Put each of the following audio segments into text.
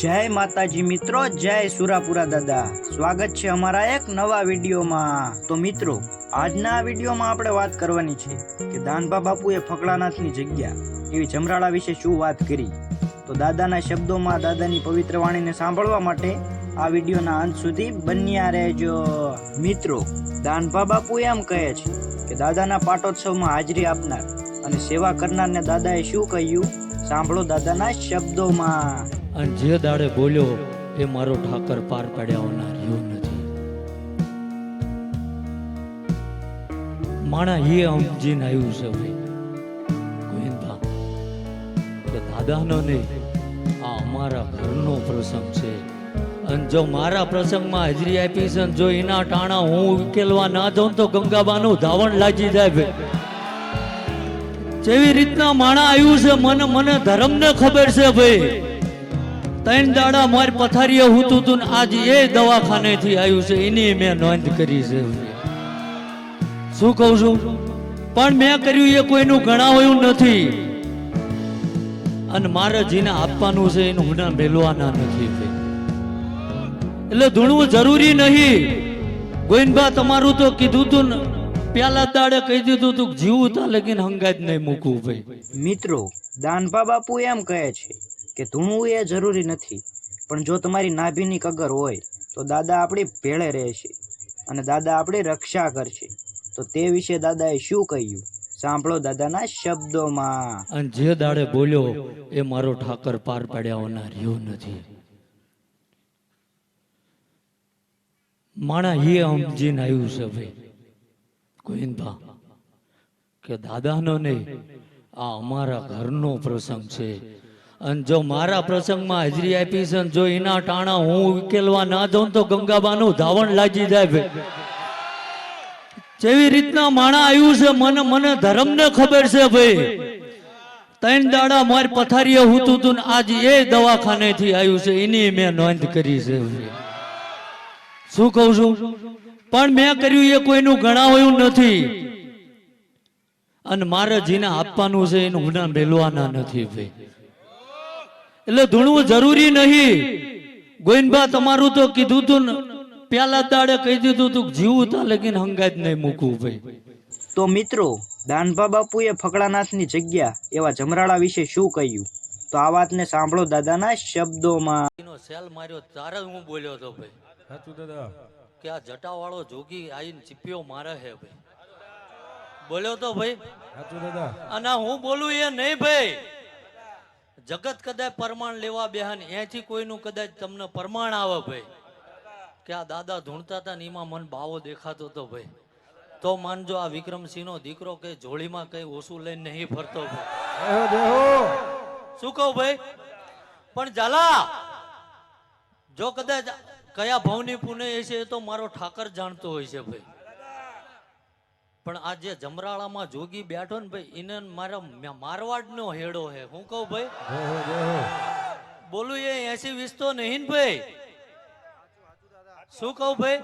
જય માતાજી મિત્રો, જય સુરાપુરા દાદા. સ્વાગત છે અમારા એક નવા વિડીયોમાં. તો મિત્રો, આજના વિડીયોમાં આપણે વાત કરવાની છે કે દાનભા બાપુએ ફકડાનાથની જગ્યા એવી જમરાળા વિશે શું વાત કરી? તો દાદાના શબ્દોમાં દાદાની પવિત્ર વાણીને સાંભળવા માટે આ વિડીયોના અંત સુધી બન્યા રહેજો. મિત્રો, દાનભા બાપુ એમ કહે છે કે દાદાના પાટોત્સવમાં હાજરી આપનાર અને સેવા કરનારને દાદાએ શું કહ્યું? સાંભળો દાદાના શબ્દોમાં. અને જે દાડે બોલ્યો એ મારો ઠાકર પાર પાડ્યા આવનાર નથી. માણા એ સમજીને આવ્યું છે ભાઈ. ગોવિંદા, કે દાદાનો નહીં, આ અમારા ઘરનો પ્રસંગ છે. અને જો મારા પ્રસંગમાં હાજરી આપી છે જો એના ટાણા હું ઉકેલવા ના જાઉં તો ગંગાબાનું ધાવણ લાગી જાય ભાઈ. જેવી રીતના માણા આવ્યું છે, મને મને ધર્મને ખબર છે ભાઈ. ત્રણ દાડા મારી પથારીએ હું તું આજ એ દવાખાનેથી આવ્યું છે. એની મેં નોંધ કરી છે. શું કહું છું? પણ મેં કર્યું એ કોઈનું ગણાવ્યું નથી. અને મારે જેને આપવાનું છે એનું હુના મેલવાના નથી ભાઈ એટલે ધૂણવું જરૂરી નહીં. ગોવિંદભા, તમારું તો કીધું તું પેલા દાડે કહી દીધું તું જીવું તા લગીને હંગાત નહીં મૂકવું ભાઈ. મિત્રો, દાનભા બાપુ એમ કહે છે કે ધૂણવું એ જરૂરી નથી. પણ જો તમારી નાભીની કગર હોય, તો દાદા આપણી ભેળે રહેશે અને દાદા આપણી રક્ષા કરશે. તો તે વિશે દાદાએ શું કહ્યું? સાંભળો દાદાના શબ્દોમાં. અને જે દાડે બોલ્યો, એ મારો ઠાકર પાર પાડ્યા રહ્યો નથી. માણા એ સમજીને આવ્યું છે ભાઈ. ગોવિંદભા કે દાદાનો નહીં, આ અમારા ઘરનો પ્રસંગ છે. અને જો મારા પ્રસંગમાં હાજરી આપી છે જો એના ટાણા હું ઉકેલવા ના જાઉં તો ગંગાબાનું ધાવણ લાગી જાય ભાઈ. જેવી રીતના માણા આવ્યું છે, મને મને ધર્મને ખબર છે ભાઈ. ત્રણ દાડા મારી પથારીએ હુતું તું આજ એ દવાખાનેથી આવ્યું છે, એની મેં નોંધ કરી છે શું કહું છું? પણ મેં કર્યું એ કોઈનું ગણાવ્યું નથી. અને મારે જેને આપવાનું છે એનું હુના મેલવાના નથી ભાઈ. એટલે ધૂણવું જરૂરી નહીં. ગોવિંદબા તમારું તો કીધું તું ને પેલા દાડે કહી દીધું તું જીવું તા લગીને હંગાત નહીં મૂકવું ભાઈ. તો મિત્રો દાનભા બાપુએ ફકડાનાથની જગ્યા એવા જમરાળા વિશે શું કહ્યું? તો આ વાતને સાંભળો દાદાના શબ્દોમાં. એનો સેલ માર્યો તારે હું બોલ્યો તો ભાઈ. સાચું દાદા. કે આ જટાવાળો જોગી આઈને ચીપિયો મારે હે ભાઈ. બોલ્યો તો ભાઈ. સાચું દાદા. અને હું બોલું એ નહીં ભાઈ. જગત કદાચ પ્રમાણ લેવા બેહન એથી કોઈનું કદાચ તમને પ્રમાણ આવે ભાઈ. કે આ દાદા ધૂણતા હતા ને એમાં મન બાવો દેખાતો હતો ભાઈ. તો માનજો આ વિક્રમસિંહનો દીકરો કે જોડીમાં કઈ ઓછું લઈને નહીં ફરતો શું કહું ભાઈ? પણ ઝાલા જો કદાચ કયા ભાવની પુણે છે એ તો મારો ઠાકર જાણતો હોય છે ભાઈ. પણ આ જે જમરાળામાં જોગી બેઠો ને ભાઈ એને મારા મારવાડનો હેડો હે. હું કહું ભાઈ? બોલું એ એસી વીસ તો નહીં ને ભાઈ? શું કહું ભાઈ?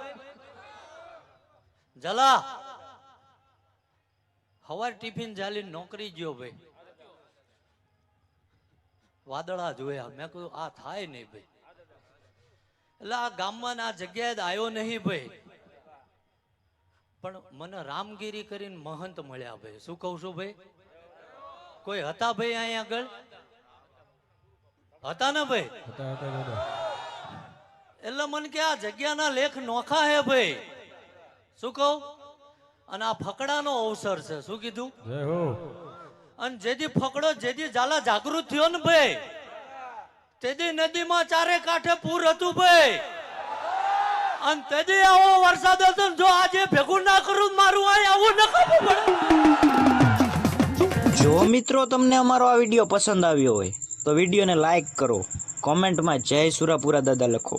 જલા હવાર ટિફિન જાલી નોકરી ગયો ભાઈ. વાદળા જોયા. મેં કહ્યું આ થાય નહીં ભાઈ. એટલે આ ગામમાં આ જગ્યાએ આવ્યો નહીં ભાઈ. પણ મને રામગીરી કરીને મહંત મળ્યા ભાઈ. શું કહું છું ભાઈ? કોઈ હતા ભાઈ અહીંયા આગળ? હતા ને ભાઈ? એટલે મને કે આ જગ્યાના લેખ નોખા હે ભાઈ. શું કહું? અને આ ફકડાનો અવસર છે. શું કીધું? અને જેથી ફકડો જેથી ઝાલા જાગૃત થયો ને ભાઈ તેદી નદીમાં ચારે કાંઠે પૂર હતું ભાઈ. અને તેદી આવો વરસાદ હતો જો આજે ભેગું ના કરું મારું આ આવું ન પડે. જો મિત્રો તમને અમારો આ વીડિયો પસંદ આવ્યો હોય, તો વિડીયોને લાઈક કરો. કોમેન્ટમાં જય સુરાપુરા દાદા લખો.